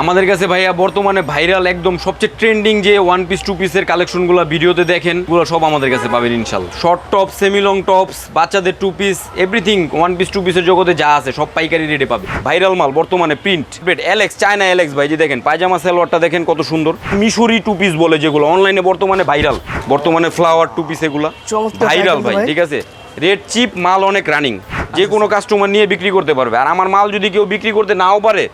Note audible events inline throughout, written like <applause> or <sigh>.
আমাদের কাছে ভাইয়া বর্তমানে ভাইরাল একদম সবচেয়ে ট্রেন্ডিং যে ওয়ান পিস টু পিসের কালেকশনগুলো ভিডিওতে দেখেন এগুলো সব আমাদের কাছে পাবেন ইনশাল্লাহ। Short top semi long tops বাচ্চাদের two piece everything one piece two পিসের জগতে যা আছে সব পাইকারি রেটে পাবে ভাইরাল মাল বর্তমানে প্রিন্ট এলেক্স চায়না এলেক্স ভাই যে দেখেন পায়জামা সালোয়ারটা দেখেন কত সুন্দর। মিশরি টু পিস বলে যেগুলো অনলাইনে বর্তমানে ভাইরাল বর্তমানে ফ্লাওয়ার টু পিস এগুলো ভাইরাল ভাই ভাই। ঠিক আছে? রেট চিপ মাল অনেক রানিং যে কোনো কাস্টমার নিয়ে বিক্রি করতে পারবে। আর আমার মাল যদি কেউ বিক্রি করতে নাও পারে।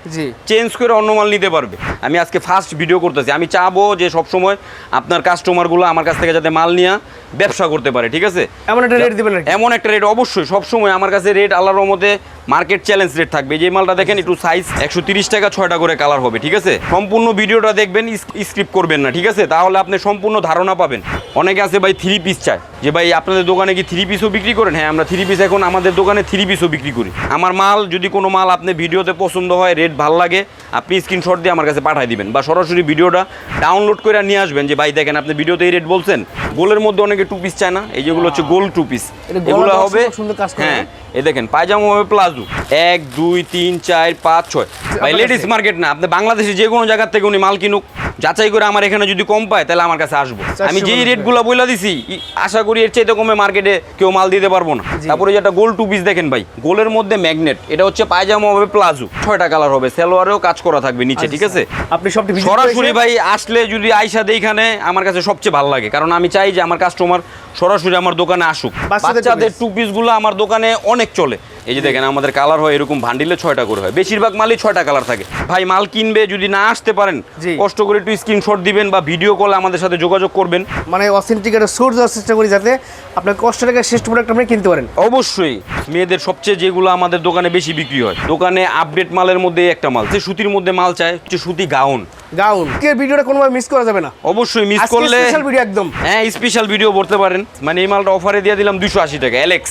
চেঞ্জ করে অন্য মাল নিতে পারবে। আমি আজকে ফার্স্ট ভিডিও করতেছি। আমি চাবো যে সবসময় আপনার কাস্টমারগুলো আমার কাছ থেকে যাতে মাল নিয়ে ব্যবসা করতে পারে ঠিক আছে? এমন একটা রেট দিবেন এমন একটা রেট অবশ্যই সবসময় আমার কাছে রেট আল্লাহর রহমতে মার্কেট চ্যালেঞ্জ রেট থাকবে। যে মালটা দেখেন একটু সাইজ একশো তিরিশ টাকা ছয়টা করে কালার হবে ঠিক আছে? সম্পূর্ণ ভিডিওটা দেখবেন স্ক্রিপ্ট করবেন না ঠিক আছে? তাহলে আপনি সম্পূর্ণ ধারণা পাবেন। অনেকে আছে ভাই থ্রি পিস চায়। যে ভাই আপনাদের দোকানে কি থ্রি পিসও বিক্রি করেন? হ্যাঁ আমরা থ্রি পিস এখন আমাদের দোকানে থ্রি পিসও বিক্রি করি। আমার মাল যদি কোনো মাল আপনি ভিডিওতে পছন্দ হয় রেট ভালো লাগে আপনি স্ক্রিনশট দিয়ে আমার কাছে পাঠিয়ে দিবেন বা সরাসরি ভিডিওটা ডাউনলোড করে নিয়ে আসবেন যে ভাই দেখেন আপনি ভিডিওতে এই রেট বলছেন। গোলের মধ্যে অনেকে টু পিস চায় না এই যেগুলো হচ্ছে গোল টু পিস এগুলো হবে। হ্যাঁ এই দেখেন পায়জামা হবে প্লাজো এক দুই তিন চার পাঁচ ছয়। ভাই লেডিস মার্কেট না আপনি বাংলাদেশে যে কোনো জায়গার থেকে উনি মাল কিনুক। যাচাই করে আমার এখানে যদি কম পায় তাহলে আমার কাছে আসব। আমি যেই রেটগুলো বলে দিছি আশা করি এর চাইতে কমে মার্কেটে কেউ মাল দিতে পারব না। তারপরে যেটা গোল টু পিস দেখেন ভাই গোলের মধ্যে ম্যাগনেট এটা হচ্ছে পায়জামা হবে প্লাজো ছয়টা কালার হবে সেলোয়ারেও কাজ করা থাকবে নিচে ঠিক আছে? আপনি সব সরাসরি ভাই আসলে যদি আইসা এইখানে আমার কাছে সবচেয়ে ভালো লাগে। কারণ আমি চাই যে আমার কাস্টমার সরাসরি আমার দোকানে আসুক। বাচ্চাদের টু পিসগুলো আমার দোকানে অনেক চলে। এই যে দেখেন আমাদের কালার হয় এরকম ভান্ডিলে ছয়টা করে হয়। বেশিরভাগ মালই ছয়টা কালার থাকে। ভাই মাল কিনবে যদি না আসতে পারেন। কষ্ট করে একটু স্ক্রিনশট দিবেন বা ভিডিও কলে আমাদের সাথে যোগাযোগ করবেন। মানে অথেন্টিক একটা সোর্স দেওয়ার চেষ্টা করি যাতে আপনার কষ্ট টাকা শ্রেষ্ঠ প্রোডাক্ট আপনি কিনতে পারেন। অবশ্যই মেয়েদের সবচেয়ে যেগুলো আমাদের দোকানে বেশি বিক্রি হয়। দোকানে আপডেট মালের মধ্যে একটা মাল যে সুতির মধ্যে মাল চায় হচ্ছে সুতি গাউন। গাউন। কে ভিডিওটা কোনোভাবে মিস করা যাবে না। অবশ্যই মিস করলে স্পেশাল ভিডিও একদম। হ্যাঁ স্পেশাল ভিডিও করতে পারেন। মানে এই মালটা অফারে দিয়ে দিলাম দুশো আশি টাকা অ্যালেক্স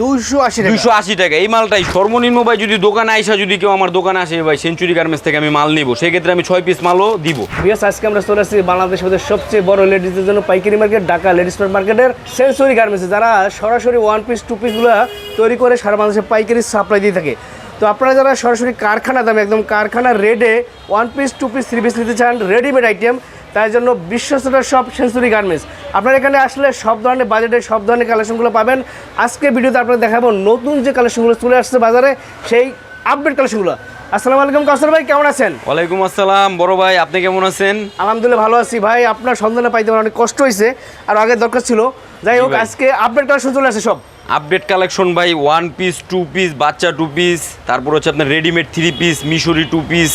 280 টাকা। দুশো আশি টাকা। এই মালটাই সর্বনিম্ন ভাই যদি দোকানে আইসা যদি কেউ আমার দোকানে আসে ভাই সেঞ্চুরি গার্মেন্টস থেকে আমি মাল নিবো। সেক্ষেত্রে আমি ছয় পিস মালও দিব। বিয়াস আজকে আমরা চলে আসছি বাংলাদেশের মধ্যে সবচেয়ে বড় লেডিসদের জন্য পাইকারি মার্কেট ঢাকা লেডিস মার্কেটের সেন্সরি গার্মেন্টসে যারা সরাসরি ওয়ান পিস টু পিসগুলো তৈরি করে সারা বাংলাদেশে পাইকারি সাপ্লাই দিয়ে থাকে। তো আপনারা যারা সরাসরি কারখানা দামে একদম কারখানার রেডে one piece two piece three piece নিতে চান রেডিমেড আইটেম তার জন্য বিশ্বস্ততার সব সেন্সরি গার্মেন্টস আপনারা এখানে আসলে সব ধরনের বাজেটে সব ধরনের কালেকশনগুলো পাবেন। আজকে ভিডিওতে আপনারা দেখাবো নতুন যে কালেকশনগুলো চলে আসছে বাজারে সেই আপডেট কালেকশনগুলো আসসালামু আলাইকুম কাউসার ভাই কেমন আছেন? ওয়ালাইকুম আসসালাম বড় ভাই আপনি কেমন আছেন? আলহামদুলিল্লাহ ভালো আছি ভাই আপনার সন্ধানে পাইতে অনেক কষ্ট হয়েছে আর আগে দরকার ছিল। যাই হোক আজকে আপডেট কালেকশন চলে আসে সব। আপডেট কালেকশন ভাই ওয়ান পিস টু পিস বাচ্চা টু পিস তারপর হচ্ছে আপনার রেডিমেড থ্রি পিস মিশরি two piece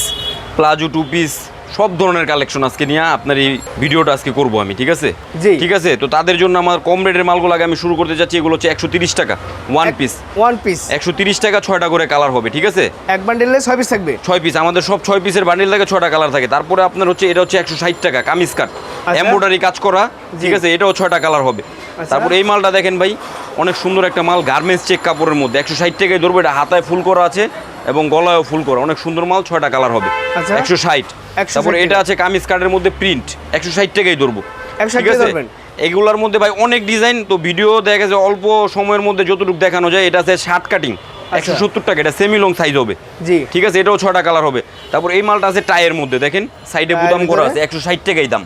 palazzo two piece সব ধরনের কালেকশন আজকে নিয়ে আপনার এই ভিডিওটা আজকে করব আমি ঠিক আছে? জি। ঠিক আছে? তো তাদের জন্য আমার কম রেটের মালগুলো আগে আমি শুরু করতে যাচ্ছি এগুলো হচ্ছে একশো তিরিশ টাকা ওয়ান পিস ওয়ান পিস একশো তিরিশ টাকা ছয়টা করে কালার হবে ঠিক আছে? এক বান্ডেলে ছয় পিস থাকবে। ছয় পিস আমাদের সব ছয় পিসের বান্ডিল থাকে ছয়টা কালার থাকে। তারপরে আপনার হচ্ছে এটা হচ্ছে একশো ষাট টাকা কামিজ কাট এমব্রয়ডারি কাজ করা ঠিক আছে? এটাও ছয়টা কালার হবে। আচ্ছা। তারপর এই মালটা দেখেন ভাই অনেক সুন্দর একটা মাল গার্মেন্টস চেক কাপড়ের মধ্যে। একশো ষাট টাকায় ধরবো এটা হাতায় ফুল করা আছে। এবং গলায়ও ফুল করা। অনেক সুন্দর মাল ছয়টা কালার হবে। আচ্ছা। একশো ষাট। 160 তারপর এটা আছে কামিজ কাটের মধ্যে প্রিন্ট একশো ষাট টাকাই ধরবো। 160 ঠিক আছে? ধরবেন। এগুলার মধ্যে ভাই অনেক ডিজাইন তো ভিডিও দেখা গেছে অল্প সময়ের মধ্যে যতটুকু দেখানো যায় এটা আছে শার্ট কাটিং একশো সত্তর টাকা এটা সেমি লং সাইজ হবে। জি। ঠিক আছে? এটাও ছয়টা কালার হবে। তারপর এই মালটা আছে টায়ের মধ্যে দেখেন? সাইডে বুদাম করা আছে একশো ষাট টাকাই দাম।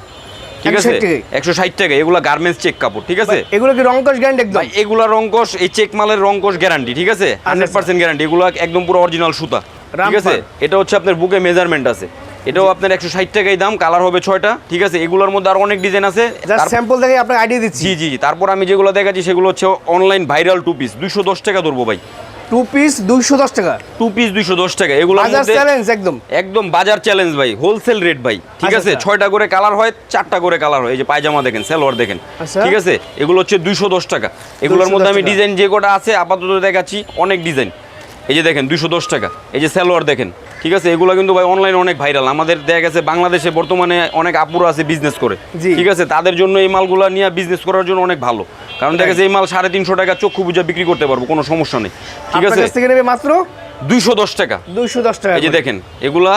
ঠিক আছে? একশো ষাট টাকা এগুলা গার্মেন্টস চেক কাপড় ঠিক আছে? এগুলো কি রংকশ গ্যান্ড একদম? এগুলা রঙ্কশ এই চেক মালের রঙ্কশ গ্যারান্টি ঠিক আছে? হান্ড্রেড পার্সেন্ট গ্যারান্টি এগুলো একদম পুরো অরিজিনাল সুতা ঠিক আছে? এটা হচ্ছে আপনার বুকে মেজারমেন্ট আছে। এটাও আপনার একশো ষাট টাকাই দাম কালার হবে ছয়টা ঠিক আছে? এগুলোর মধ্যে আর অনেক ডিজাইন আছে। স্যাম্পল দেখে আপনাকে আইডিয়া দিচ্ছি। জি জি তারপর আমি যেগুলো দেখাচ্ছি সেগুলো হচ্ছে অনলাইন ভাইরাল টু পিস দুইশো দশ টাকা ধরবো ভাই। টু পিস দুইশো দশ টাকা। টু পিস দুইশো দশ টাকা। এগুলো বাজার চ্যালেঞ্জ একদম। একদম বাজার চ্যালেঞ্জ ভাই হোলসেল রেট ভাই ঠিক আচ্ছা, আছে? আচ্ছা। ছয়টা করে কালার হয় চারটা করে কালার হয়। এই যে পায়জামা দেখেন সালোয়ার দেখেন আচ্ছা। ঠিক আছে? এগুলো হচ্ছে দুইশো দশ টাকা। এগুলোর মধ্যে আমি ডিজাইন যে কটা আছে আপাতত দেখাচ্ছি অনেক ডিজাইন এই যে দেখেন দুইশো দশ টাকা। এই যে স্যালোয়ার দেখেন ঠিক আছে? এগুলো কিন্তু ভাই অনলাইনে অনেক ভাইরাল আমাদের দেখা গেছে বাংলাদেশে বর্তমানে অনেক আপুরা আছে বিজনেস করে ঠিক আছে? তাদের জন্য এই মালগুলো নিয়ে বিজনেস করার জন্য অনেক ভালো। কারণ দেখা গেছে এই মাল সাড়ে তিনশো টাকা চক্ষু বুঝা বিক্রি করতে পারব কোনো সমস্যা নেই। ঠিক আছে? মাত্র? দুইশো দশ টাকা। দুইশো দশ টাকা এই যে দেখেন এগুলা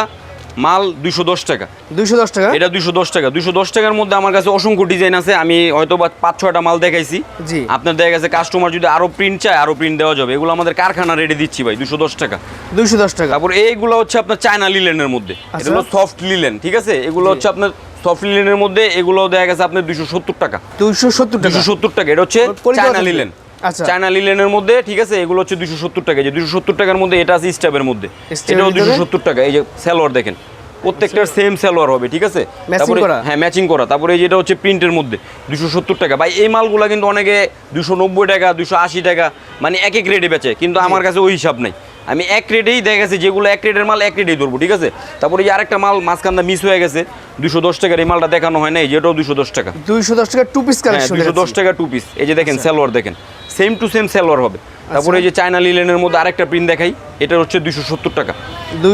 মাল দুইশো দশ টাকা। দুইশো দশ টাকা? এটা দুইশো দশ টাকা। দুইশো দশ টাকার মধ্যে আমার কাছে অসংখ্য ডিজাইন আছে। আমি হয়তো বা পাঁচ ছয়টা মাল দেখাইছি। জি। আপনার দেখা গেছে কাস্টমার যদি আরও প্রিন্ট চায় আরও প্রিন্ট দেওয়া যাবে। এগুলো আমাদের কারখানা রেডি দিচ্ছি ভাই দুশো দশ টাকা। দুইশো দশ টাকা। তারপর এইগুলো হচ্ছে আপনার চায়না লিলেনের মধ্যে। হলো সফট লিলেন ঠিক আছে? এগুলো হচ্ছে আপনার সফট লিলেনের মধ্যে। এগুলো দেখা গেছে আপনার দুশো সত্তর টাকা। দুইশো সত্তর টাকা। দুশো সত্তর টাকা। এটা হচ্ছে চায়না লিলেন। চায়না লিলেনের মধ্যে ঠিক আছে এগুলো হচ্ছে দুশো সত্তর টাকা। যে দুশো সত্তর টাকার মধ্যে এটা আছে স্টাবের মধ্যে। এটাও দুশো সত্তর টাকা। এই যে সালোয়ার দেখেন প্রত্যেকটার সেম সালোয়ার হবে ঠিক আছে? তারপরে হ্যাঁ ম্যাচিং করা। তারপরে এই যেটা হচ্ছে প্রিন্টের মধ্যে দুশো সত্তর টাকা। ভাই এই মালগুলো কিন্তু অনেকে দুশো নব্বই টাকা দুশো আশি টাকা মানে এক এক রেটে বেচে কিন্তু আমার কাছে ওই হিসাব নাই। আমি এক রেটেই দেখা গেছে যেগুলো এক রেটের মাল এক রেটেই ধরবো ঠিক আছে? তারপরে যে আরেকটা মাল মাঝখানটা মিস হয়ে গেছে দুশো দশ টাকার এই মালটা দেখানো হয় না যেটাও দুশো দশ টাকা। দুইশো দশ টাকা টু পিস হ্যাঁ দুশো দশ টাকা টু পিস এই যে দেখেন সালোয়ার দেখেন সেম টু সেম সালোয়ার হবে। তারপরে এই যে চায়না লিলেনের মধ্যে আরেকটা প্রিন্ট দেখাই এটা হচ্ছে দুশো সত্তর টাকা।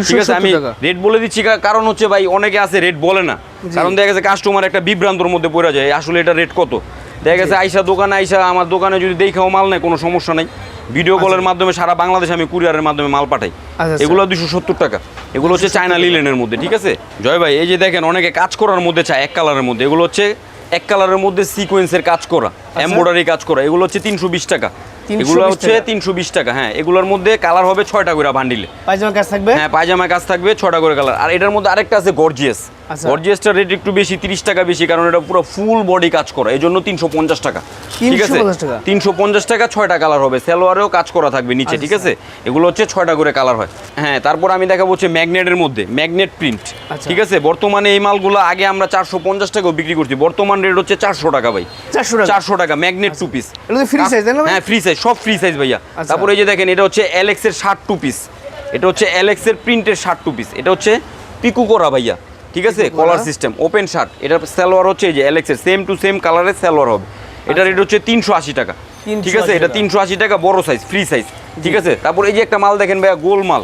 ঠিক আছে আমি রেট বলে দিচ্ছি কারণ হচ্ছে ভাই অনেকে আছে রেট বলে না। কারণ দেখা গেছে কাস্টমার একটা বিভ্রান্তর মধ্যে পড়ে যায় আসলে এটা রেট কত? দেখা গেছে আইসা দোকানে আইসা আমার দোকানে যদি দেখাও মাল নেই কোনো সমস্যা নাই। ভিডিও কলের মাধ্যমে সারা বাংলাদেশে আমি কুরিয়ারের মাধ্যমে মাল পাঠাই। আচ্ছা, এগুলো দুশো সত্তর টাকা। এগুলো হচ্ছে চায়না লিলেনের মধ্যে ঠিক আছে? জয় ভাই এই যে দেখেন অনেকে কাজ করার মধ্যে চায় এক কালারের মধ্যে। এগুলো হচ্ছে এক কালারের মধ্যে সিকোয়েন্সের কাজ করা এমব্রয়ডারি কাজ করা। এগুলো হচ্ছে তিনশো বিশ টাকা। 320 এগুলো হচ্ছে তিনশো বিশ টাকা হ্যাঁ। এগুলোর মধ্যে কালার হবে ছয়টা করে বান্ডিলে পায়জামা কাজ থাকবে? হ্যাঁ পায়জামা কাজ থাকবে ছটা করে কালার আর এটার মধ্যে আরেকটা আছে গর্জিয়াস আচ্ছা। গর্জিয়াসটার রেট একটু বেশি তিরিশ টাকা বেশি কারণ এটা পুরো ফুল বডি কাজ করা। এই জন্য তিনশো পঞ্চাশ টাকা। ঠিক আছে? তিনশো পঞ্চাশ টাকা? ছয়টা কালার হবে। সালোয়ারেও কাজ করা থাকবে নিচে ঠিক আছে? এগুলো হচ্ছে ছয়টা করে কালার হয়। হ্যাঁ তারপর আমি দেখাবো হচ্ছে ম্যাগনেটের মধ্যে ম্যাগনেট প্রিন্ট আচ্ছা। ঠিক আছে? বর্তমানে এই মালগুলো আগে আমরা চারশো পঞ্চাশ টাকাও বিক্রি করছি। বর্তমান রেট হচ্ছে চারশো টাকা ভাই। চারশো টাকা? Magnet two piece? হ্যাঁ ফ্রি সাইজ সব ফ্রি সাইজ ভাইয়া। আচ্ছা। তারপরে এই যে দেখেন এটা হচ্ছে অ্যালেক্সের শার্ট টু পিস এটা হচ্ছে অ্যালেক্সের প্রিন্টের শার্ট টু পিস এটা হচ্ছে পিকু করা ভাইয়া। ঠিক আছে? কলার সিস্টেম ওপেন শার্ট এটার সালোয়ার হচ্ছে এই যে অ্যালেক্সের সেম টু সেম কালারের সালোয়ার হবে। এটা রেট হচ্ছে তিনশো আশি টাকা। ঠিক আছে? এটা তিনশো আশি টাকা বড় সাইজ ফ্রি সাইজ ঠিক আছে? তারপর এই যে একটা মাল দেখেন ভাইয়া গোল মাল।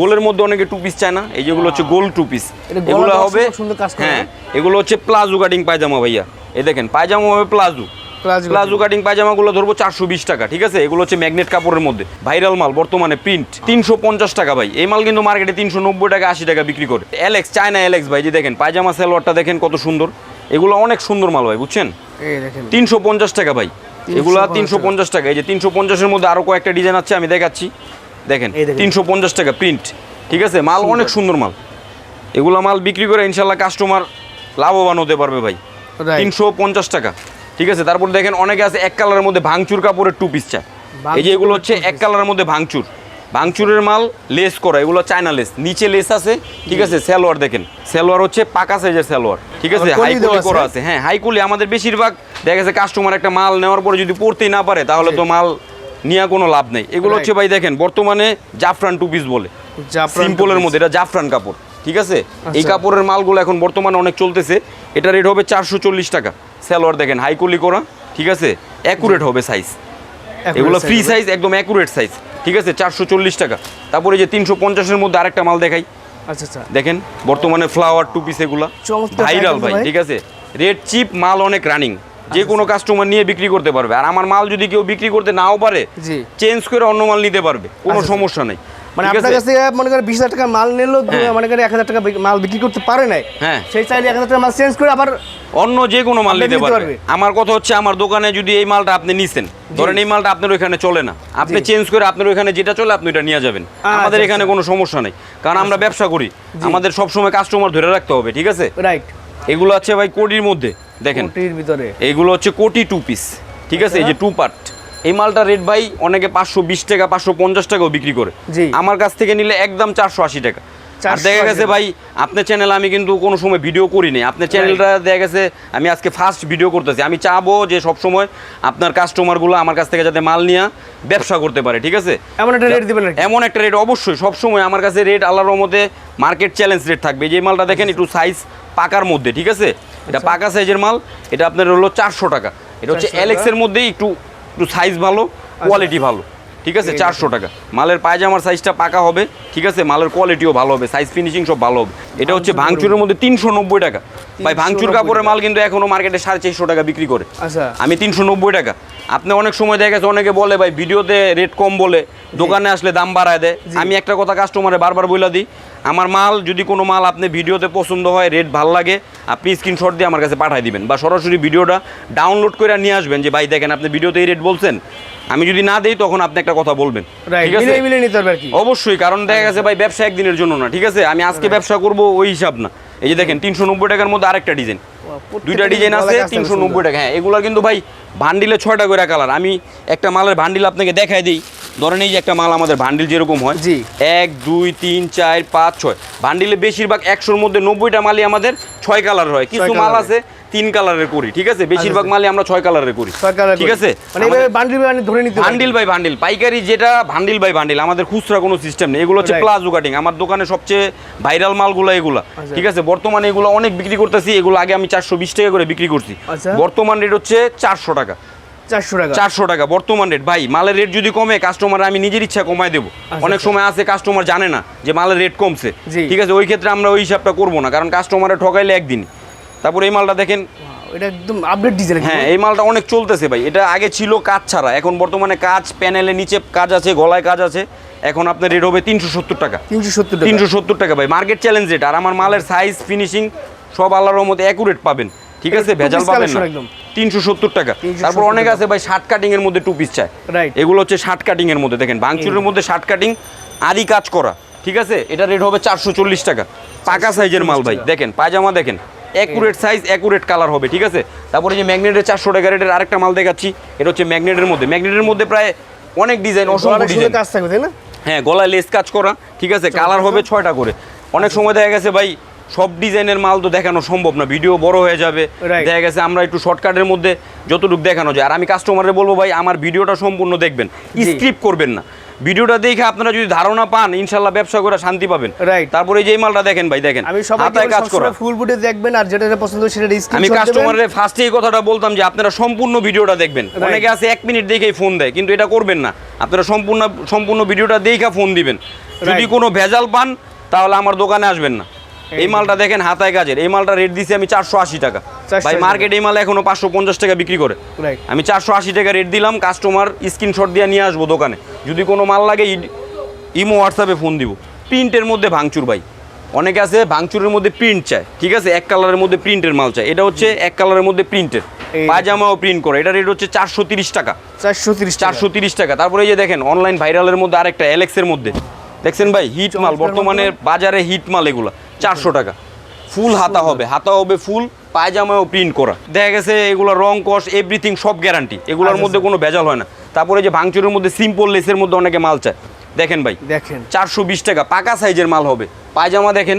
গোলের মধ্যে অনেকে টু পিস চায় না। এই যেগুলো হচ্ছে গোল টু পিস এগুলো হবে। হ্যাঁ এগুলো হচ্ছে প্লাজো কাটিং পায়জামা ভাইয়া। এই দেখেন পায়জামা হবে প্লাজো প্লাজো কাটিং পায়জামাগুলো ধরবো চারশো বিশ টাকা ঠিক আছে? এগুলো হচ্ছে ম্যাগনেট কাপড়ের মধ্যে। ভাইরাল মাল বর্তমানে প্রিন্ট তিনশো পঞ্চাশ টাকা ভাই। এই মাল কিন্তু মার্কেটে তিনশো নব্বই টাকা আশি টাকা বিক্রি করে। অ্যালেক্স চায়না অ্যালেক্স ভাই যে দেখেন পায়জামা সালোয়ারটা দেখেন কত সুন্দর। এগুলো অনেক সুন্দর মাল ভাই বুঝছেন? তিনশো পঞ্চাশ টাকা ভাই। এগুলা 350 তিনশো পঞ্চাশ টাকা। এই যে তিনশো পঞ্চাশের মধ্যে আরও কয়েকটা ডিজাইন আছে আমি দেখাচ্ছি। দেখেন তিনশো পঞ্চাশ টাকা প্রিন্ট ঠিক আছে? মাল অনেক সুন্দর মাল। এগুলা মাল বিক্রি করে ইনশাল্লাহ কাস্টমার লাভবান হতে পারবে ভাই। তিনশো পঞ্চাশ টাকা। ঠিক আছে তারপর দেখেন অনেকে আছে এক কালারের মধ্যে ভাঙচুর কাপড়ের টু পিস চায় এই যে এগুলো হচ্ছে এক কালারের মধ্যে ভাঙচুর। ভাঙচুরের মাল লেস করা এগুলো চায়না লেস নিচে লেস আছে ঠিক আছে সালোয়ার দেখেন। সালোয়ার হচ্ছে পাকা সাইজের সালোয়ার ঠিক আছে আবার কলি হাই দেওয়া করা আছে? হ্যাঁ হাই কুলি আমাদের বেশিরভাগ দেখা গেছে কাস্টমার একটা মাল নেওয়ার পরে যদি পড়তেই না পারে তাহলে তো মাল নিয়ে কোনো লাভ নেই। এগুলো হচ্ছে ভাই দেখেন বর্তমানে জাফরান টু পিস বলে। সিম্পলের মধ্যে এটা জাফরান কাপড়। ঠিক আছে? এই আচ্ছা। কাপড়ের মালগুলো এখন বর্তমানে অনেক চলতেছে। এটা রেট হবে চারশো চল্লিশ টাকা। স্যালোয়ার দেখেন হাই কুলি করা ঠিক আছে? অ্যাকুরেট হবে সাইজ এগুলো ফ্রি সাইজ একদম অ্যাকুরেট সাইজ ঠিক আছে? চারশো চল্লিশ টাকা। তারপরে যে তিনশো পঞ্চাশের মধ্যে আরেকটা মাল দেখাই। আচ্ছা আচ্ছা। দেখেন বর্তমানে ফ্লাওয়ার টু পিস এগুলা। ভাইরাল ভাই। ঠিক আছে? রেট চিপ মাল অনেক রানিং যে কোনো কাস্টমার নিয়ে বিক্রি করতে পারবে। আর আমার মাল যদি কেউ বিক্রি করতে নাও পারে চেঞ্জ করে অন্য মাল নিতে পারবে। কোনো আচ্ছা, সমস্যা নেই। মানে আপনার? কাছ মনে করেন বিশ হাজার টাকা মাল নিলেও হ্যাঁ। মনে করেন এক হাজার টাকা মাল বিক্রি করতে পারে নাই। হ্যাঁ। সেই চাইলে এক হাজার টাকা মাল চেঞ্জ করে আবার অন্য যে কোনো মাল নিতে পারবে। আমার কথা হচ্ছে আমার দোকানে যদি এই মালটা আপনি নিছেন ধরেন এই মালটা আপনার ওইখানে চলে না। আপনি চেঞ্জ করে আপনার ওইখানে যেটা চলে আপনি ওটা নিয়ে যাবেন। আমাদের আচ্ছা, এখানে কোনো সমস্যা নেই। কারণ আমরা ব্যবসা করি। আমাদের সবসময় কাস্টমার ধরে রাখতে হবে ঠিক আছে? রাইট এগুলো আছে ভাই কোটির মধ্যে দেখেন। কোটির ভিতরে। এইগুলো হচ্ছে কোটি টু পিস ঠিক আছে? এই যে টু পার্ট এই মালটা রেট ভাই অনেকে পাঁচশো বিশ টাকা পাঁচশো পঞ্চাশ টাকাও বিক্রি করে। জি। আমার কাছ থেকে নিলে একদম চারশো আশি টাকা। আর দেখা গেছে ভাই আপনার চ্যানেল আমি কিন্তু কোনো সময় ভিডিও করিনি আপনার চ্যানেলটা দেখা গেছে আমি আজকে ফার্স্ট ভিডিও করতেছি। আমি চাবো যে সব সময় আপনার কাস্টমারগুলো আমার কাছ থেকে যাতে মাল নিয়ে ব্যবসা করতে পারে ঠিক আছে? এমন একটা রেট দিবেন এমন একটা রেট অবশ্যই সব সময় আমার কাছে রেট আল্লাহর রহমতে মার্কেট চ্যালেঞ্জ রেট থাকবে। যে মালটা দেখেন একটু সাইজ পাকার মধ্যে ঠিক আছে? এটা আচ্ছা। পাকা সাইজের মাল এটা আপনার হলো চারশো টাকা। এটা হচ্ছে অ্যালেক্সের মধ্যেই একটু একটু সাইজ ভালো কোয়ালিটি ভালো। ঠিক আছে? চারশো টাকা। মালের পায়জামার সাইজটা পাকা হবে ঠিক আছে? মালের কোয়ালিটিও ভালো হবে সাইজ ফিনিশিং সব ভালো হবে। এটা হচ্ছে ভাঙচুরের মধ্যে তিনশো নব্বই টাকা। ভাই ভাঙচুর কাপড়ের মাল কিন্তু এখনও মার্কেটে সাড়ে চারশো টাকা বিক্রি করে। আচ্ছা। আমি তিনশো নব্বই টাকা। আপনি অনেক সময় দেখা গেছে অনেকে বলে ভাই ভিডিওতে রেট কম বলে দোকানে আসলে দাম বাড়ায় দেয়। আমি একটা কথা কাস্টমারে বারবার বইলা দিই আমার মাল যদি কোনো মাল আপনি ভিডিওতে পছন্দ হয় রেট ভালো লাগে আপনি স্ক্রিনশট দিয়ে আমার কাছে পাঠিয়ে দিবেন। বা সরাসরি ভিডিওটা ডাউনলোড করে নিয়ে আসবেন যে ভাই দেখেন আপনি ভিডিওতে এই রেট বলছেন। আমি যদি না দেই তখন আপনি একটা কথা বলবেন। ঠিক আছে? মিলিয়ে মিলিয়ে নিতে পারবে কি। অবশ্যই কারণ দেখা গেছে ভাই ব্যবসা একদিনের জন্য না ঠিক আছে? আমি আজকে ব্যবসা করব ওই হিসাব না। এই যে দেখেন তিনশো নব্বই টাকার মধ্যে আরেকটা ডিজাইন দুইটা ডিজাইন আছে তিনশো নব্বই টাকা। হ্যাঁ এগুলো কিন্তু ভাই ভান্ডিলে ছয়টা করে কালার আমি একটা মালের ভান্ডিল আপনাকে দেখাই দিই। ধরেন এই যে একটা মাল আমাদের ভান্ডিল যেরকম হয় জি। এক দুই তিন চার পাঁচ ছয়। ভান্ডিলে বেশিরভাগ একশোর মধ্যে নব্বইটা মালই আমাদের ছয় কালার হয়। কিছু মাল আছে তিন কালারের করি ঠিক আছে? বেশিরভাগ মালই আমরা ছয় কালারের করি ঠিক আছে? মানে বান্ডিল বান্ডিল ধরে নিতে পারবে। ভান্ডিল বাই ভান্ডিল পাইকারি যেটা ভান্ডিল বাই ভান্ডিল আমাদের খুচরা কোনো সিস্টেম নেই। এগুলো হচ্ছে. প্লাজো কাটিং আমার দোকানে সবচেয়ে ভাইরাল মালগুলো এগুলা আচ্ছা। ঠিক আছে? বর্তমানে এগুলো অনেক বিক্রি করতেছি এগুলো আগে আমি চারশো বিশ টাকা করে বিক্রি করছি। আচ্ছা। বর্তমান রেট হচ্ছে চারশো টাকা। চারশো টাকা। চারশো টাকা বর্তমান রেট ভাই মালের রেট যদি কমে কাস্টমার আমি নিজের ইচ্ছা কমায় দেবো। অনেক আচ্ছা। সময় আছে কাস্টমার জানে না যে মালের রেট কমছে। ঠিক আছে? ওই ক্ষেত্রে আমরা ওই হিসাবটা করব না কারণ কাস্টমারে ঠকাইলে একদিন। তারপর এই মালটা দেখেন। এটা একদম আপডেট ডিজাইন হ্যাঁ এই মালটা অনেক চলতেছে ভাই। এটা আগে ছিল কাজ ছাড়া। এখন বর্তমানে কাজ প্যানেলের নিচে কাজ আছে গলায় কাজ আছে। এখন আপনার রেট হবে তিনশো সত্তর টাকা। তিনশো সত্তর তিনশো সত্তর টাকা ভাই। মার্কেট চ্যালেঞ্জ রেট আর আমার মালের সাইজ ফিনিশিং সব আল্লাহর রহমতে অ্যাকুরেট পাবেন। ঠিক আছে? ভেজাল পাবেন না। তিনশো সত্তর টাকা। তারপর অনেক আছে ভাই শার্ট কাটিং এর মধ্যে টু পিস চায়. এগুলো হচ্ছে শার্ট কাটিং এর মধ্যে। দেখেন ভাঙচুরের মধ্যে শার্ট কাটিং আরি কাজ করা। ঠিক আছে? এটা রেট হবে চারশো চল্লিশ টাকা। পাকা সাইজের মাল ভাই। দেখেন পায়জামা দেখেন। অ্যাকুরেট সাইজ অ্যাকুরেট কালার হবে ঠিক আছে? তারপরে যে ম্যাগনেটের চারশো টাকা রেটের আরেকটা মাল দেখাচ্ছি এটা হচ্ছে ম্যাগনেটের মধ্যে। ম্যাগনেটের মধ্যে প্রায় অনেক ডিজাইন অসংখ্য ডিজাইন কাজ থাকবে তাই না? হ্যাঁ গলায় লেস কাজ করা ঠিক আছে? কালার হবে ছয়টা করে। অনেক সময় দেখা গেছে ভাই সব ডিজাইনের মাল তো দেখানো সম্ভব না ভিডিও বড় হয়ে যাবে। দেখা গেছে আমরা একটু শর্টকাটের মধ্যে যতটুকু দেখানো যায়। আর আমি কাস্টমারে বলব ভাই আমার ভিডিওটা সম্পূর্ণ দেখবেন। স্ক্রিপ্ট করবেন না। ভিডিওটা দেখে আপনারা যদি ধারণা পান ইনশাল্লাহ ব্যবসা করে শান্তি পাবেন। Right. তারপরে এই যে মালটা দেখেন ভাই দেখেন। আমি সবাই কাজ করা। ফুল দেখবেন আর যেটা যেটা পছন্দ সেটা আমি কাস্টমারের ফার্স্টে এই কথাটা বলতাম যে আপনারা সম্পূর্ণ ভিডিওটা দেখবেন। অনেকে আছে এক মিনিট দেখেই ফোন দেয় কিন্তু এটা করবেন না। আপনারা সম্পূর্ণ সম্পূর্ণ ভিডিওটা দেখে ফোন দিবেন। যদি. কোনো ভেজাল পান তাহলে আমার দোকানে আসবেন না। এই মালটা দেখেন হাতায় কাজের। এই মালটা রেট দিছি আমি চারশো আশি টাকা। ভাই মার্কেট এই মাল এখনও পাঁচশো পঞ্চাশ টাকা বিক্রি করে। আমি চারশো আশি টাকা রেট দিলাম কাস্টমার স্ক্রিনশট দিয়ে নিয়ে আসব দোকানে। যদি কোনো মাল লাগে ইমো হোয়াটসঅ্যাপে ফোন দিব। প্রিন্টের মধ্যে ভাঙচুর ভাই। অনেকে আছে ভাঙচুরের মধ্যে প্রিন্ট চায় ঠিক আছে? এক কালারের মধ্যে প্রিন্টের মাল চায়। এটা হচ্ছে এক কালারের মধ্যে প্রিন্টের। পায়জামাও প্রিন্ট করে। এটা রেট হচ্ছে চারশো তিরিশ টাকা। চারশো তিরিশ চারশো তিরিশ টাকা। তারপরে এই যে দেখেন অনলাইন ভাইরালের মধ্যে আরেকটা অ্যালেক্সের মধ্যে। দেখছেন ভাই? হিট মাল বর্তমানে বাজারে হিট মাল এগুলা। চারশো টাকা। ফুল হাতা হবে। হাতা হবে ফুল পায়জামাও প্রিন্ট করা। দেখা গেছে এগুলো রং কস এভরিথিং সব গ্যারান্টি এগুলোর আচ্ছা, মধ্যে কোনো ভেজাল হয় না। তারপরে যে ভাঙচুরের মধ্যে সিম্পল লেসের মধ্যে অনেকে মাল চায়। দেখেন ভাই দেখেন। চারশো বিশ টাকা পাকা সাইজের মাল হবে। পায়জামা দেখেন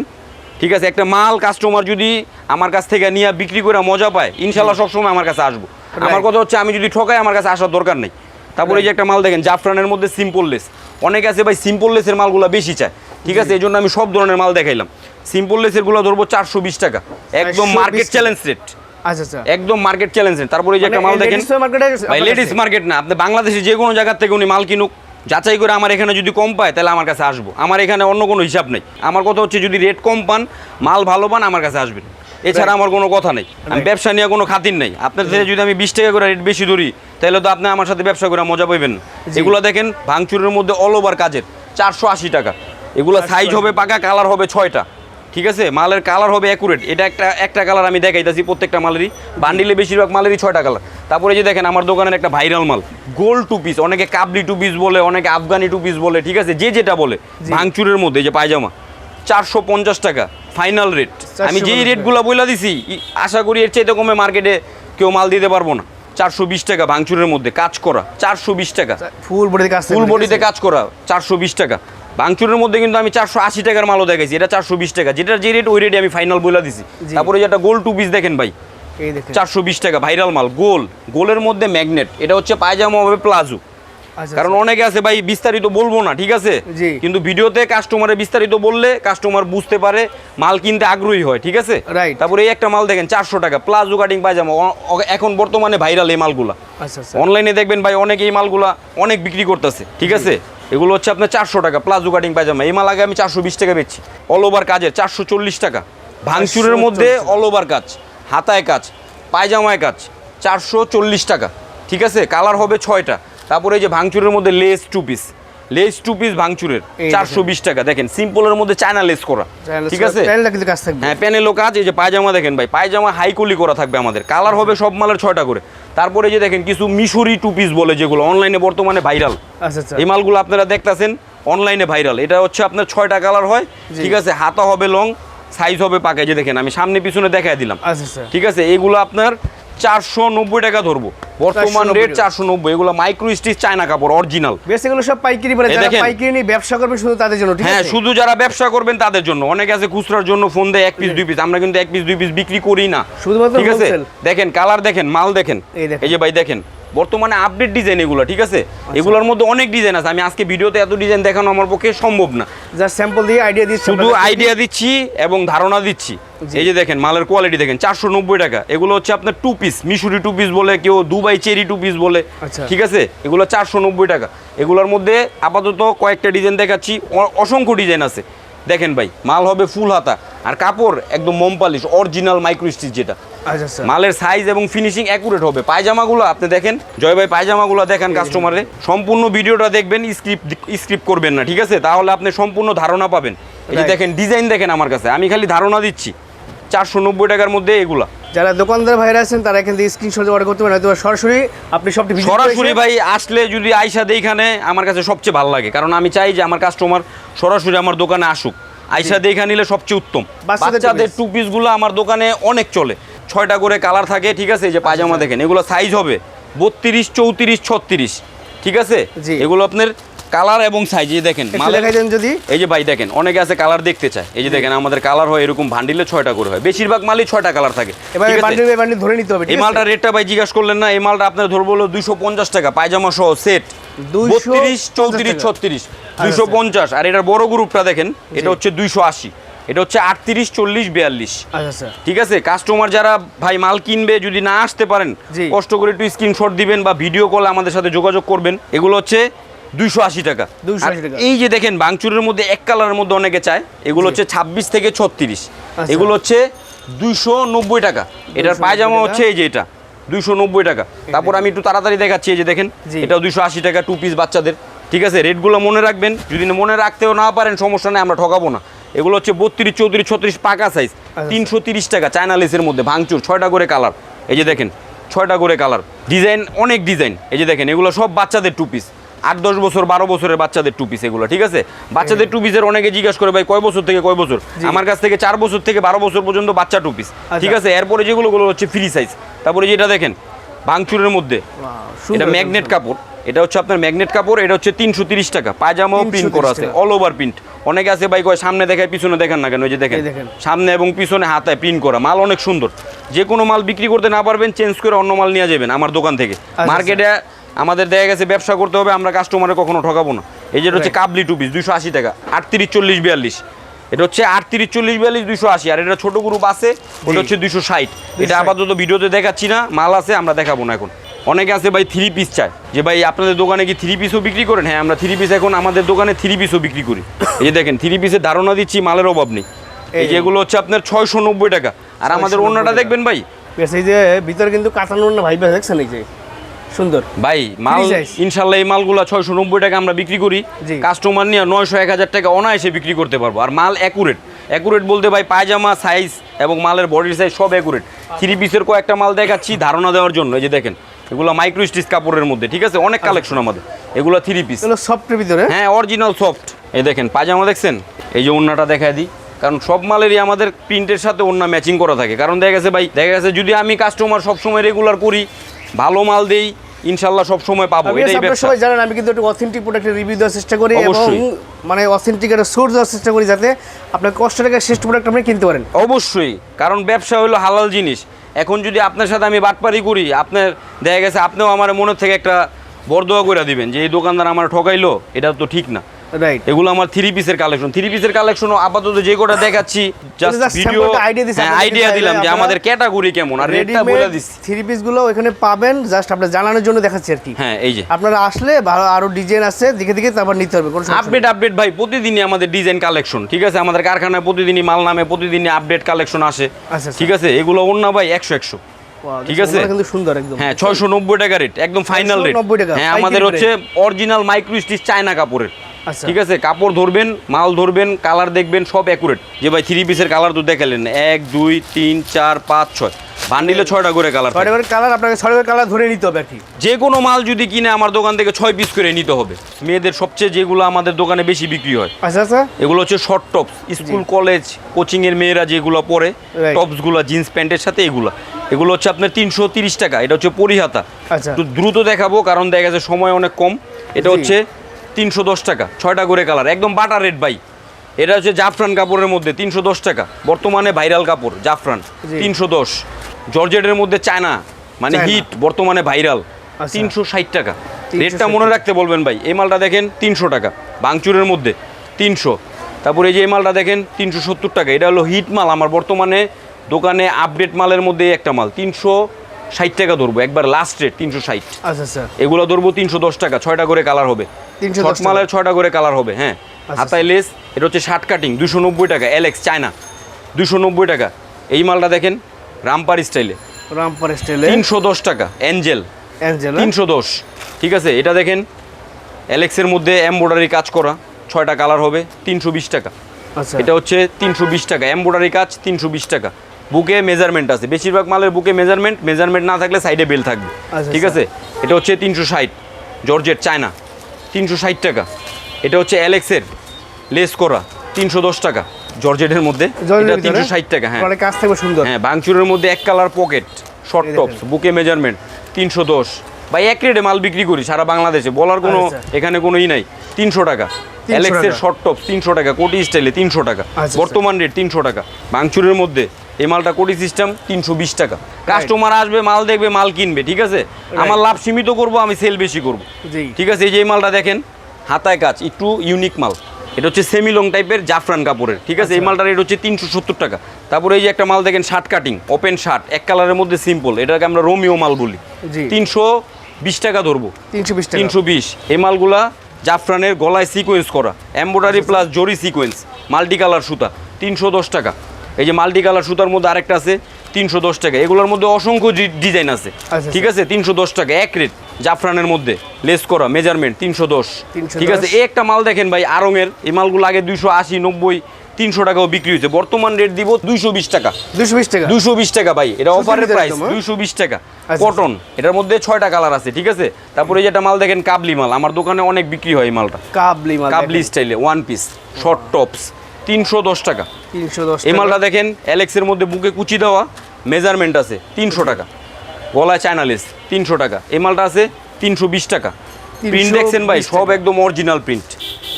ঠিক আছে? একটা মাল কাস্টমার যদি আমার কাছ থেকে নিয়ে বিক্রি করে মজা পায় ইনশাল্লাহ সবসময় আমার কাছে আসব। আমার কথা হচ্ছে আমি যদি ঠকাই আমার কাছে আসার দরকার নেই। তারপরে এই যে একটা মাল দেখেন জাফরানের মধ্যে সিম্পল লেস অনেকে আছে ভাই সিম্পল লেসের মালগুলো বেশি চায়। ঠিক আছে? এই জন্য আমি সব ধরনের মাল দেখাইলাম। সিম্পল লেসেরগুলো ধরবো চারশো বিশ টাকা। একদম মার্কেট চ্যালেঞ্জ রেট আচ্ছা আচ্ছা। একদম মার্কেট চ্যালেঞ্জ তারপরে যে একটা মাল মানে দেখেন ভাই লেডিস মার্কেট না আপনি বাংলাদেশে যে কোনো থেকে উনি মাল কিনুক। যাচাই করে আমার এখানে যদি কম পায় তাহলে আমার কাছে আসব। আমার এখানে অন্য কোনো হিসাব নেই। আমার কথা হচ্ছে যদি রেট কম পান মাল ভালো পান আমার কাছে আসবেন। এছাড়া আমার কোনো কথা নেই। আমি ব্যবসা নিয়ে কোনো খাতির নেই। আপনার থেকে যদি আমি বিশ টাকা করে রেট বেশি ধরি তাহলে তো আপনি আমার সাথে ব্যবসা করে মজা পাইবেন এগুলো দেখেন ভাঙচুরের মধ্যে অল ওভার কাজের। চারশো আশি টাকা। এগুলো সাইজ হবে পাকা কালার হবে ছয়টা। ঠিক আছে? মালের কালার হবে অ্যাকুরেট এটা একটা একটা কালার আমি দেখাইতেছি প্রত্যেকটা মালেরই। বান্ডিলে বেশিরভাগ মালেরই ছয়টা কালার তারপরে যে দেখেন আমার দোকানের একটা ভাইরাল মাল। গোল টু পিস অনেকে কাবলি টু পিস বলে অনেকে আফগানি টু পিস বলে ঠিক আছে? যে যেটা বলে। ভাঙচুরের মধ্যে যে পায়জামা। চারশো পঞ্চাশ টাকা ফাইনাল রেট আমি যেই 450 রেটগুলো বলে দিছি আশা করি এর চাইতে কমে মার্কেটে কেউ মাল দিতে পারব না। চারশো বিশ টাকা ভাঙচুরের মধ্যে কাজ করা চারশো বিশ টাকা। ফুল বডিতে কাজ ফুল বডিতে কাজ করা চারশো বিশ টাকা। ভাঙচুরের মধ্যে কিন্তু আমি চারশো আশি টাকার মালও দেখাইছি। এটা চারশো বিশ টাকা। যেটার যে রেট ওই রেটে আমি ফাইনাল বলে দিছি। তারপরে যেটা গোল টু পিস দেখেন ভাই। চারশো বিশ টাকা ভাইরাল মাল গোল গোলের মধ্যে ম্যাগনেট এটা হচ্ছে পায়জামা হবে প্লাজো। আচ্ছা কারণ অনেকে আছে ভাই বিস্তারিত বলব না ঠিক আছে? কিন্তু ভিডিওতে কাস্টমারে বিস্তারিত বললে কাস্টমার বুঝতে পারে মাল কিনতে আগ্রহী হয় ঠিক আছে. তারপরে এই একটা মাল দেখেন চারশো টাকা প্লাজো কাটিং পায়জামা। এখন বর্তমানে ভাইরাল এই মালগুলা। আচ্ছা আচ্ছা। অনলাইনে দেখবেন ভাই অনেক এই মালগুলা অনেক বিক্রি করতেছে ঠিক আছে? এগুলো হচ্ছে আপনার চারশো টাকা প্লাজো কাটিং পায়জামা। এই মাল আগে আমি চারশো বিশ টাকা বেচছি। অল ওভার কাজের চারশো চল্লিশ টাকা। ভাঙচুরের মধ্যে অল ওভার কাজ হাতায় কাজ পায়জামায় কাজ চারশো চল্লিশ টাকা। ঠিক আছে? কালার হবে ছয়টা। তারপরে এই যে ভাঙচুরের মধ্যে lace two piece lace two piece ভাঙচুরের চারশো বিশ টাকা। দেখেন সিম্পলের মধ্যে চায়না লেস করা ঠিক আছে? হ্যাঁ প্যানেলও কাজ এই যে পায়জামা দেখেন ভাই পায়জামা হাই কুলি করা থাকবে আমাদের। কালার হবে সব মালের ছয়টা করে। তারপরে যে দেখেন কিছু মিশরি টু পিস বলে যেগুলো অনলাইনে বর্তমানে ভাইরাল আচ্ছা আচ্ছা। এই মালগুলো আপনারা দেখতাছেন অনলাইনে ভাইরাল এটা হচ্ছে আপনার ছয়টা কালার হয় ঠিক আছে? হাতা হবে লং সাইজ হবে পাকে। যে দেখেন আমি সামনে পিছনে দেখাই দিলাম। আচ্ছা। ঠিক আছে? এগুলো আপনার চারশো নব্বই টাকা ধরবো। বর্তমান রেট চারশো নব্বই। এগুলো মাইক্রো স্টিচ চায়না কাপড় অরিজিনাল বেশ এগুলো সব পাইকারি বলে। যারা। পাইকারি নিয়ে ব্যবসা করবে শুধু তাদের জন্য হ্যাঁ শুধু যারা ব্যবসা করবেন তাদের জন্য। অনেকে আছে খুচরার জন্য ফোন দেয় এক পিস দুই পিস আমরা কিন্তু এক পিস দুই পিস বিক্রি করি না। শুধুমাত্র ঠিক আছে? দেখেন কালার দেখেন মাল দেখেন। এই যে ভাই দেখেন। বর্তমানে আপডেট ডিজাইন এগুলো ঠিক আছে? এগুলোর মধ্যে অনেক ডিজাইন আছে। আমি আজকে ভিডিওতে এত ডিজাইন দেখানো আমার পক্ষে সম্ভব না। জাস্ট স্যাম্পল দিয়ে আইডিয়া দিচ্ছি শুধু আইডিয়া দিচ্ছি এবং ধারণা দিচ্ছি। এই যে দেখেন মালের কোয়ালিটি দেখেন চারশো নব্বই টাকা। এগুলো হচ্ছে আপনার টু পিস মিশুরি টু পিস বলে কেউ দুবাই চেরি টু পিস বলে আচ্ছা। ঠিক আছে? এগুলো চারশো নব্বই টাকা। এগুলোর মধ্যে আপাতত কয়েকটা ডিজাইন দেখাচ্ছি। অসংখ্য ডিজাইন আছে। দেখেন ভাই মাল হবে ফুল হাতা আর কাপড় একদম মোম পালিশ অরিজিনাল মাইক্রো স্টিচ যেটা। আচ্ছা আচ্ছা। মালের সাইজ এবং ফিনিশিং অ্যাকুরেট হবে। পায়জামাগুলো আপনি দেখেন জয় ভাই পায়জামাগুলো দেখেন কাস্টমারে সম্পূর্ণ ভিডিওটা দেখবেন স্ক্রিপ্ট স্ক্রিপ্ট করবেন না ঠিক আছে? তাহলে আপনি সম্পূর্ণ ধারণা পাবেন। এই যে দেখেন ডিজাইন দেখেন আমার কাছে। আমি খালি ধারণা দিচ্ছি। চারশো নব্বই টাকার মধ্যে এগুলা। যারা দোকানদার ভাইরা আছেন তারা এখান থেকে স্ক্রিনশট অর্ডার করতে পারেন। হয়তো সরাসরি আপনি সবটি visit সরাসরি ভাই আসলে যদি আইসা এইখানে আমার কাছে সবচেয়ে ভালো লাগে। কারণ আমি চাই যে আমার কাস্টমার সরাসরি আমার দোকানে আসুক। আইসা দেখা নিলে সবচেয়ে উত্তম। বাচ্চাদের টু পিসগুলো আমার দোকানে অনেক চলে। ছয়টা করে কালার থাকে ঠিক আছে? এই যে পায়জামা দেখেন এগুলো সাইজ হবে বত্রিশ চৌত্রিশ ছত্রিশ ঠিক আছে। এগুলো আপনার কালার এবং সাইজ এই দেখেন একটু মালের- দেখাই যদি। এই যে ভাই দেখেন অনেকে আছে কালার দেখতে চায়। এই যে দেখেন আমাদের কালার হয় এরকম ভান্ডিলে ছয়টা করে হয়। বেশিরভাগ মালই ছয়টা কালার থাকে ধরে নিতে হবে এই মালটা রেটটা ভাই জিজ্ঞাসা করলেন না এই মালটা আপনার ধরবো হলো দুইশো পঞ্চাশ টাকা পায়জামা সহ সেট 250 বত্রিশ চৌত্রিশ ছত্রিশ দুইশো পঞ্চাশ। আর এটার বড় গ্রুপটা দেখেন এটা হচ্ছে দুইশো আশি এটা হচ্ছে আটত্রিশ চল্লিশ বিয়াল্লিশ। আচ্ছা আচ্ছা। ঠিক আছে? কাস্টমার যারা ভাই মাল কিনবে যদি না আসতে পারেন। কষ্ট করে একটু স্ক্রিনশট দিবেন বা ভিডিও কল আমাদের সাথে যোগাযোগ করবেন। এগুলো হচ্ছে দুইশো আশি টাকা। 280 আর টাকা। এই যে দেখেন বাংচুরের মধ্যে এক কালারের মধ্যে অনেকে চায়। এগুলো হচ্ছে ছাব্বিশ থেকে ছত্রিশ। আচ্ছা। এগুলো হচ্ছে দুইশো নব্বই টাকা। এটার পায়জামা হচ্ছে এই যে এটা দুইশো নব্বই টাকা। তারপর আমি একটু তাড়াতাড়ি দেখাচ্ছি এই যে দেখেন জি। এটাও দুইশো আশি টাকা টু পিস বাচ্চাদের। ঠিক আছে রেটগুলো মনে রাখবেন। যদি না মনে রাখতেও না পারেন সমস্যা নেই আমরা ঠকাবো না। এগুলো হচ্ছে বত্রিশ চৌত্রিশ ছত্রিশ পাকা সাইজ তিনশো তিরিশ টাকা চায়না লেসের মধ্যে ভাঙচুর ছয়টা করে কালার এই যে দেখেন ছয়টা করে কালার ডিজাইন অনেক ডিজাইন এই যে দেখেন এগুলো সব বাচ্চাদের টু পিস আট দশ বছর বারো বছরের বাচ্চাদের টু পিস এগুলো ঠিক আছে? বাচ্চাদের টু পিসের অনেকে জিজ্ঞাসা করে ভাই কয় বছর থেকে কয় বছর? আমার কাছ থেকে চার বছর থেকে বারো বছর পর্যন্ত বাচ্চা টু পিস ঠিক আছে? এরপরে যেগুলো হচ্ছে ফ্রি সাইজ তারপরে যেটা দেখেন ভাঙচুরের মধ্যে। এটা ম্যাগনেট কাপড়। এটা হচ্ছে আপনার ম্যাগনেট কাপড় এটা হচ্ছে তিনশো তিরিশ টাকা। পায়জামাও প্রিন্ট করা আছে অল ওভার প্রিন্ট অনেকে আছে ভাই কয় সামনে দেখায় পিছনে দেখেন না কেন? ওই যে দেখেন। সামনে এবং পিছনে হাতায় প্রিন্ট করা। মাল অনেক সুন্দর। যে কোনো মাল বিক্রি করতে না পারবেন চেঞ্জ করে অন্য মাল নিয়ে যাবেন আমার দোকান থেকে। আচ্ছা। মার্কেটে আমাদের দেখা গেছে ব্যবসা করতে হবে আমরা কাস্টমারে কখনো ঠকাবো না। এই যেটা হচ্ছে কাবলি টু পিস দুইশো আশি টাকা আটত্রিশ চল্লিশ বিয়াল্লিশ। এটা হচ্ছে আটত্রিশ চল্লিশ বিয়াল্লিশ দুইশো আশি আর এটা ছোট গ্রুপ আছে ওটা হচ্ছে দুইশো ষাট। এটা আপাতত ভিডিওতে দেখাচ্ছি না মাল আছে আমরা দেখাবো না এখন। অনেকে আছে ভাই থ্রি পিস চায়। যে ভাই আপনাদের দোকানে কি থ্রি পিসও বিক্রি করেন? হ্যাঁ আমরা থ্রি পিস এখন আমাদের দোকানে থ্রি পিসও বিক্রি করি। এই যে দেখেন থ্রি পিসের ধারণা দিচ্ছি মালের অভাব নেই। এই। যেগুলো হচ্ছে আপনার ছয়শো নব্বই টাকা। আর আমাদের 690 অন্যটা দেখবেন ভাই? এই যে ভিতরে কিন্তু কাঁচানো না ভাই দেখছেন এই যে? সুন্দর। ভাই মাল। ইনশাল্লাহ এই মালগুলো ছয়শো নব্বই টাকা আমরা বিক্রি করি। কাস্টমার নিয়ে নয়শো এক হাজার টাকা অনায়াসে বিক্রি করতে পারব। আর মাল অ্যাকুরেট অ্যাকুরেট বলতে ভাই পায়জামা সাইজ এবং মালের বডির সাইজ সব অ্যাকুরেট থ্রি পিসের কয়েকটা মাল দেখাচ্ছি ধারণা দেওয়ার জন্য। এই যে দেখেন এগুলো মাইক্রো স্টিচ কাপড়ের মধ্যে ঠিক আছে? অনেক কালেকশন আমাদের। এগুলো থ্রি পিস এগুলো সফটের ভিতরে? হ্যাঁ অরিজিনাল সফট এই দেখেন পায়জামা দেখছেন? এই যে ওন্নাটা দেখায় দিই। কারণ সব মালেরই আমাদের প্রিন্টের সাথে ওন্না ম্যাচিং করা থাকে। কারণ দেখা গেছে ভাই দেখা গেছে যদি আমি কাস্টমার সবসময় রেগুলার করি ভালো মাল দেই ইনশাল্লাহ সব সময় পাবো এটাই ব্যবসা। সবাই জানেন আমি কিন্তু একটু অথেন্টিক প্রোডাক্টের রিভিউ দেওয়ার চেষ্টা করি এবং মানে অথেন্টিক একটা সোর্স দেওয়ার চেষ্টা করি যাতে আপনার কষ্ট টাকা শ্রেষ্ঠ প্রোডাক্ট আপনি কিনতে পারেন। অবশ্যই কারণ ব্যবসা হলো হালাল জিনিস। এখন যদি আপনার সাথে আমি বাটপারি করি আপনার দেখা গেছে আপনিও আমার মনের থেকে একটা বরদোয়া করে দিবেন যে এই দোকানদার আমার ঠকাইলো এটা তো ঠিক না। রাইট এগুলো আমার থ্রি পিসের কালেকশন থ্রি পিসের কালেকশন আপাতত যে কটা দেখাচ্ছি জাস্ট ভিডিও আইডিয়া দিলাম যে আমাদের ক্যাটাগরি কেমন আর রেটটা বলে দিচ্ছি। থ্রি পিসগুলো এখানে পাবেন জাস্ট আপনার জানানোর জন্য দেখাচ্ছি আর কি। হ্যাঁ এই যে। আপনারা আসলে ভালো আরও ডিজাইন আছে দেখে দেখে তারপর নিতে হবে কোনো আপডেট আপডেট ভাই প্রতিদিনই আমাদের ডিজাইন কালেকশন ঠিক আছে? আমাদের কারখানায় প্রতিদিনই মাল নামে প্রতিদিনই আপডেট কালেকশন আসে আচ্ছা। ঠিক আছে? এগুলো অন্য ভাই একশো একশো ঠিক আছে? কিন্তু সুন্দর একদম। হ্যাঁ ছয়শো নব্বই টাকা রেট একদম ফাইনাল রেট হ্যাঁ আমাদের হচ্ছে অরিজিনাল মাইক্রো স্টিচ চায়না কাপড়ের। আচ্ছা। ঠিক আছে কাপড় ধরবেন মাল ধরবেন কালার দেখবেন সব অ্যাকুরেট যে ভাই থ্রি পিসের কালার তো দেখালেন। এক দুই তিন চার পাঁচ ছয়। বান্ডিলে ছয়টা করে কালার ছয়টা করে কালার আপনাকে ছয়টা করে কালার ধরে নিতে হবে আর কি। যে কোনো মাল যদি কিনে আমার দোকান থেকে ছয় পিস করে নিতে হবে। মেয়েদের সবচেয়ে যেগুলো আমাদের দোকানে বেশি বিক্রি হয়। আচ্ছা আচ্ছা। এগুলো হচ্ছে short tops school college coaching এর মেয়েরা যেগুলো পরে. টপসগুলো জিন্স প্যান্টের সাথে এগুলো। এগুলো হচ্ছে আপনার তিনশো তিরিশ টাকা। এটা হচ্ছে পরিহাতা। আচ্ছা। দ্রুত দেখাবো কারণ দেখা যাচ্ছে সময় অনেক কম। এটা হচ্ছে তিনশো দশ টাকা ছয়টা করে কালার একদম বাটার রেট বাই এটা হচ্ছে জাফরান কাপড়ের মধ্যে তিনশো দশ টাকা বর্তমানে ভাইরাল কাপড় জাফরান। তিনশো দশ। জর্জেটের মধ্যে চায়না মানে হিট বর্তমানে ভাইরাল আচ্ছা। তিনশো ষাট টাকা। রেটটা মনে রাখতে বলবেন ভাই এই মালটা দেখেন তিনশো টাকা বাংচুরের মধ্যে তিনশো। তারপরে এই যে এই মালটা দেখেন তিনশো সত্তর টাকা এটা হলো হিট মাল আমার বর্তমানে দোকানে আপডেট মালের মধ্যে একটা মাল তিনশো ষাট টাকা ধরবো একবার লাস্ট রেট তিনশো ষাট। আচ্ছা আচ্ছা। এগুলো ধরবো তিনশো দশ টাকা ছয়টা করে কালার হবে। 310 শর্ট টাকা। মালের ছয়টা করে কালার হবে হ্যাঁ? আচ্ছা, হাতায় লেস এটা হচ্ছে শার্ট কাটিং দুশো নব্বই টাকা এলেক্স চায়না দুশো নব্বই টাকা। এই মালটা দেখেন রামপার স্টাইলে রামপার স্টাইলে তিনশো দশ টাকা অ্যাঞ্জেল অ্যাঞ্জেল তিনশো দশ ঠিক আছে? এটা দেখেন অ্যালেক্সের মধ্যে এমব্রয়ডারি কাজ করা ছয়টা কালার হবে তিনশো বিশ টাকা। আচ্ছা। এটা হচ্ছে তিনশো বিশ টাকা এমব্রয়ডারি কাজ তিনশো বিশ টাকা। বুকে মেজারমেন্ট আছে বেশিরভাগ মালের বুকে মেজারমেন্ট মেজারমেন্ট না থাকলে সাইডে বেল থাকবে আচ্ছা, ঠিক আছে? এটা হচ্ছে তিনশো ষাট জর্জেট চায়না তিনশো ষাট টাকা। এটা হচ্ছে অ্যালেক্সের লেস করা তিনশো দশ টাকা জর্জেটের মধ্যে। এটা তিনশো ষাট টাকা হ্যাঁ। কাজ থাকবে সুন্দর। হ্যাঁ বাংচুরের মধ্যে এক কালার পকেট শর্ট টপস বুকে মেজারমেন্ট তিনশো দশ। বা এক রেটে মাল বিক্রি করি সারা বাংলাদেশে বলার কোনো আচ্ছা। এখানে কোনো ই নাই। তিনশো টাকা। অ্যালেক্সের শর্ট টপস তিনশো টাকা কোটি স্টাইলে তিনশো টাকা। আচ্ছা। বর্তমান রেট তিনশো টাকা। বাংচুরের মধ্যে এই মালটা কোটি সিস্টেম তিনশো বিশ টাকা। কাস্টমার আসবে মাল দেখবে মাল কিনবে ঠিক আছে? আমার লাভ সীমিত করব আমি সেল বেশি করব। ঠিক আছে? এই যে এই মালটা দেখেন হাতায় কাজ একটু ইউনিক মাল। এটা হচ্ছে সেমি লং টাইপের জাফরান কাপড়ের ঠিক আছে? আচ্ছা। এই মালটার রেট হচ্ছে তিনশো সত্তর টাকা। তারপরে এই যে একটা মাল দেখেন শার্ট কাটিং ওপেন শার্ট এক কালারের মধ্যে সিম্পল এটাকে আমরা রোমিও মাল বলি। তিনশো বিশ টাকা ধরবো। তিনশো বিশ তিনশো বিশ। এই মালগুলা জাফরানের গলায় সিকোয়েন্স করা। এমব্রয়ডারি প্লাস জরি সিকোয়েন্স মাল্টি কালার সুতা তিনশো দশ টাকা। এই যে মাল্টি কালার সুতার মধ্যে আরেকটা আছে তিনশো দশ টাকা। এগুলোর মধ্যে অসংখ্য ডিজাইন আছে। আচ্ছা, ঠিক আছে? তিনশো দশ টাকা এক রেট। জাফরানের মধ্যে লেস করা মেজারমেন্ট তিনশো দশ। ঠিক আছে? এই একটা মাল দেখেন ভাই আরঙের এই মালগুলো আগে দুইশো আশি নব্বই তিনশো টাকাও বিক্রি হয়েছে। বর্তমান রেট দিব দুইশো বিশ টাকা। দুশো বিশ টাকা? দুশো বিশ টাকা ভাই এটা অফারের প্রাইস হ্যাঁ? দুইশো বিশ টাকা। আচ্ছা। কটন এটার মধ্যে ছয়টা কালার আছে ঠিক আছে? তারপরে এই যেটা মাল দেখেন কাবলি মাল। আমার দোকানে অনেক বিক্রি হয় এই মালটা। কাবলি মাল কাবলি স্টাইলে ওয়ান পিস শর্ট টপস তিনশো দশ টাকা। তিনশো দশ এই মালটা দেখেন অ্যালেক্সের মধ্যে বুকে কুচি দেওয়া মেজারমেন্ট আছে তিনশো টাকা। গলায় চায়নালেস তিনশো টাকা। এই মালটা আছে তিনশো বিশ টাকা। প্রিন্ট দেখছেন ভাই সব একদম অরিজিনাল প্রিন্ট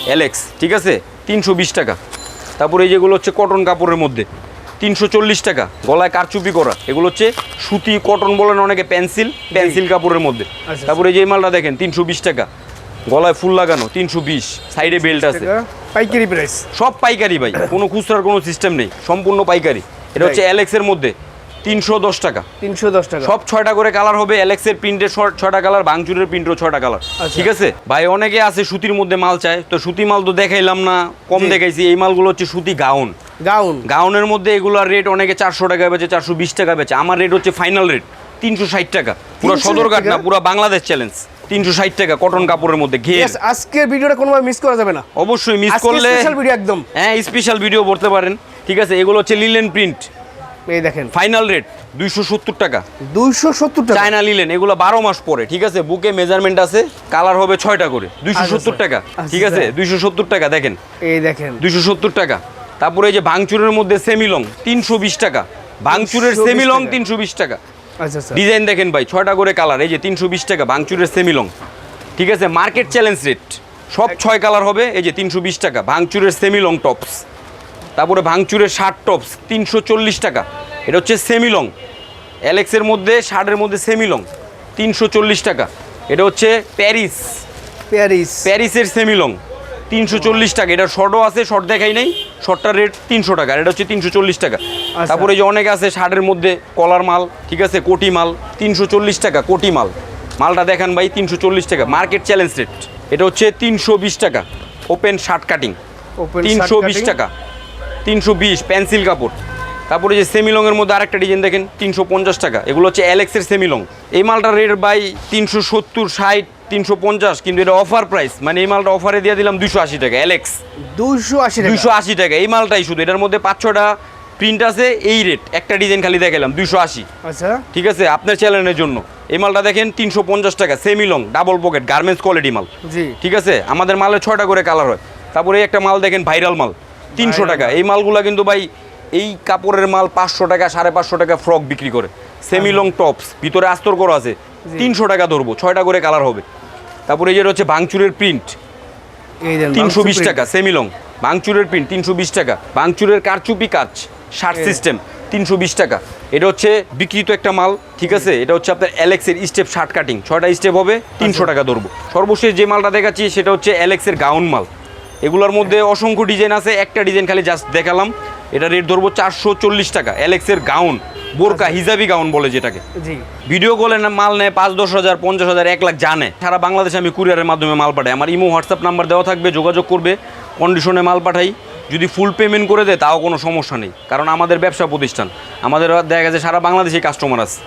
অ্যালেক্স ঠিক আছে? তিনশো বিশ টাকা। তারপরে এই যেগুলো হচ্ছে কটন কাপড়ের মধ্যে তিনশো চল্লিশ টাকা। গলায় কারচুপি করা এগুলো হচ্ছে সুতি কটন বলেন অনেকে পেন্সিল পেন্সিল কাপড়ের মধ্যে। আচ্ছা। তারপরে এই যে মালটা দেখেন তিনশো বিশ টাকা। গলায় ফুল লাগানো তিনশো বিশ সাইডে বেল্ট আছে। পাইকারি প্রাইস সব পাইকারি ভাই <coughs> কোনো খুচরার কোনো সিস্টেম নেই সম্পূর্ণ পাইকারি। এটা হচ্ছে অ্যালেক্সের মধ্যে তিনশো দশ টাকা। তিনশো দশ টাকা। সব ছয়টা করে কালার হবে অ্যালেক্সের প্রিন্টের ছয়টা কালার বাংচুরের প্রিন্টের ছয়টা কালার আচ্ছা। ঠিক আছে? ভাই অনেকে আছে সুতির মধ্যে মাল চায় তো সুতি মাল তো দেখাইলাম না কম দেখাইছি এই মালগুলো হচ্ছে সুতি গাউন গাউন গাউনের মধ্যে এগুলোর রেট অনেকে চারশো টাকা বেচে চারশো বিশ টাকা বেচে। আমার রেট হচ্ছে ফাইনাল রেট তিনশো ষাট টাকা। পুরো 360 সদরঘাট না পুরো বাংলাদেশ চ্যালেঞ্জ তিনশো ষাট টাকা কটন কাপড়ের মধ্যে ঘের। আজকের ভিডিওটা কোনোভাবে মিস করা যাবে না। অবশ্যই মিস করলে স্পেশাল ভিডিও একদম। হ্যাঁ স্পেশাল ভিডিও করতে পারেন। ঠিক আছে এগুলো হচ্ছে লিলেন প্রিন্ট এই দেখেন। ফাইনাল রেট দুইশো সত্তর টাকা। দুইশো সত্তর টাকা। চায়না লিলেন এগুলো বারো মাস পরে ঠিক আছে? বুকে মেজারমেন্ট আছে কালার হবে ছয়টা করে। দুইশো আচ্ছা, সত্তর টাকা আচ্ছা, ঠিক আছে? আচ্ছা। দুইশো সত্তর টাকা দেখেন। এই দেখেন। দুইশো সত্তর টাকা। তারপরে এই যে ভাঙচুরের মধ্যে সেমিলং তিনশো বিশ টাকা। ভাঙচুরের 320 সেমিলং। তিনশো বিশ টাকা। আচ্ছা আচ্ছা ডিজাইন দেখেন ভাই ছয়টা করে কালার এই যে তিনশো বিশ টাকা ভাঙচুরের সেমিলং ঠিক আছে? মার্কেট চ্যালেঞ্জ রেট সব ছয় কালার হবে এই যে তিনশো বিশ টাকা ভাঙচুরের সেমিলং টপস তারপরে ভাঙচুরের শার্ট টপস তিনশো চল্লিশ টাকা। এটা হচ্ছে সেমিলং অ্যালেক্সের মধ্যে শার্টের মধ্যে সেমিলং তিনশো চল্লিশ টাকা। এটা হচ্ছে প্যারিস প্যারিস প্যারিসের সেমিলং তিনশো চল্লিশ টাকা। এটার শর্টও আছে শর্ট দেখাই নাই। শর্টটার রেট তিনশো টাকা এটা হচ্ছে তিনশো চল্লিশ টাকা। তারপরে এই যে অনেকে আছে শার্টের মধ্যে কলার মাল ঠিক আছে কোটি মাল তিনশো চল্লিশ টাকা কোটি মাল। মালটা দেখান ভাই তিনশো চল্লিশ টাকা। মার্কেট চ্যালেঞ্জ রেট এটা হচ্ছে তিনশো বিশ টাকা। ওপেন শার্ট কাটিং তিনশো বিশ টাকা। তিনশো বিশ পেন্সিল কাপড়। তারপরে যে সেমিলংয়ের মধ্যে আরেকটা ডিজাইন দেখেন তিনশো পঞ্চাশ টাকা। এগুলো হচ্ছে অ্যালেক্সের সেমিলং এই মালটার রেট বাই তিনশো সত্তর ষাট তিনশো পঞ্চাশ কিন্তু এটা অফার প্রাইস মানে এই মালটা অফারে দিয়ে দিলাম দুশো আশি টাকা অ্যালেক্স দুইশো আশি দুশো আশি টাকা এই মালটাই শুধু। এটার মধ্যে পাঁচ ছটা প্রিন্ট আছে এই রেট একটা ডিজাইন খালি দেখালাম দুশো আশি। আচ্ছা। ঠিক আছে? আপনার চ্যানেলের জন্য। এই মালটা দেখেন তিনশো পঞ্চাশ টাকা semi long double pocket garments quality মাল। জি। ঠিক আছে? আমাদের মালের ছয়টা করে কালার হয়। তারপরে একটা মাল দেখেন ভাইরাল মাল। তিনশো টাকা। এই মালগুলা কিন্তু ভাই এই কাপড়ের মাল পাঁচশো টাকা সাড়ে পাঁচশো টাকা ফ্রক বিক্রি করে। সেমি লং টপস ভিতরে আস্তর করা আছে। তিনশো টাকা ধরবো ছয়টা করে কালার হবে। তারপরে এই যে রয়েছে ভাঙচুরের প্রিন্ট তিনশো বিশ টাকা সেমিলং ভাঙচুরের প্রিন্ট তিনশো বিশ টাকা। ভাঙচুরের কারচুপি কাজ শার্ট সিস্টেম তিনশো বিশ টাকা। এটা হচ্ছে বিক্রিত একটা মাল ঠিক আছে? এটা হচ্ছে আপনার অ্যালেক্সের স্টেপ শার্ট কাটিং ছয়টা স্টেপ হবে তিনশো টাকা ধরবো। সর্বশেষ যে মালটা দেখাচ্ছি সেটা হচ্ছে অ্যালেক্সের গাউন মাল। এগুলোর মধ্যে অসংখ্য ডিজাইন আছে একটা ডিজাইন খালি জাস্ট দেখালাম। এটা রেট ধরবো চারশো চল্লিশ টাকা। অ্যালেক্সের গাউন বোরকা হিজাবি গাউন বলে যেটাকে। জি। ভিডিও কলে না মাল নেয় পাঁচ দশ হাজার পঞ্চাশ হাজার এক লাখ জানে। সারা বাংলাদেশে আমি কুরিয়ারের মাধ্যমে মাল পাঠাই। আমার ইমো হোয়াটসঅ্যাপ নাম্বার দেওয়া থাকবে যোগাযোগ করবে কন্ডিশনে মাল পাঠাই। যদি ফুল পেমেন্ট করে দেয় তাও কোনো সমস্যা নেই। কারণ আমাদের ব্যবসা প্রতিষ্ঠান। আমাদের দেখা গেছে সারা বাংলাদেশে কাস্টমার আছে।